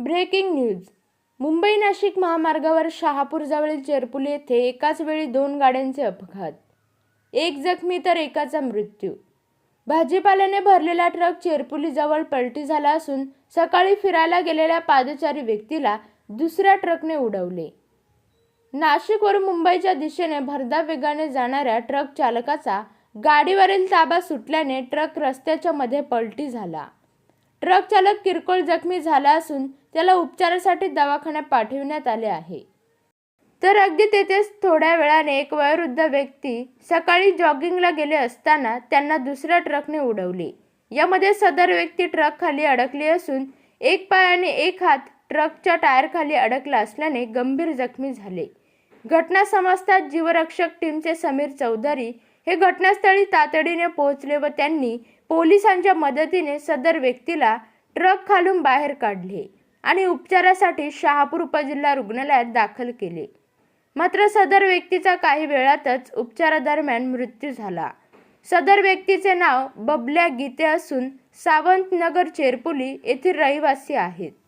Breaking news. Mumbai Nashik महामार्गावर शहापूरजवळील चेरपुली येथे एकाच वेळी दोन गाड्यांचे अपघात. एक जखमी तर एकाचा मृत्यू. भाजीपाल्याने भरलेला ट्रक चेरपुलीजवळ पलटी झाला असून सकाळी फिरायला गेलेल्या पादचारी व्यक्तीला दुसऱ्या ट्रकने उडवले. नाशिकवरून मुंबईच्या दिशेने भरदा वेगाने जाणाऱ्या ट्रक चालकाचा गाडीवरील ताबा सुटल्याने ट्रक रस्त्याच्या मध्ये पलटी झाला. ट्रक चालक किरकोळ जखमी झाला असून त्याला उपचारासाठी दवाखान्यात पाठविण्यात आले आहे. तर अगदी तेथेच थोड्या वेळाने एक वयोवृद्ध व्यक्ती सकाळी जॉगिंगला गेले असताना त्यांना दुसऱ्या ट्रकने उडवले. यामध्ये सदर व्यक्ती ट्रक खाली अडकली असून एक पाय आणि एक हात ट्रकच्या टायरखाली अडकला असल्याने गंभीर जखमी झाले. घटना समजताच जीवरक्षक टीमचे समीर चौधरी हे घटनास्थळी तातडीने पोहोचले व त्यांनी पोलिसांच्या मदतीने सदर व्यक्तीला ट्रक खालून बाहेर काढले आणि उपचारासाठी शहापूर उपजिल्हा रुग्णालयात दाखल केले. मात्र सदर व्यक्तीचा काही वेळातच उपचारादरम्यान मृत्यू झाला. सदर व्यक्तीचे नाव बबल्या गीते असून सावंतनगर चेरपुली येथील रहिवासी आहेत.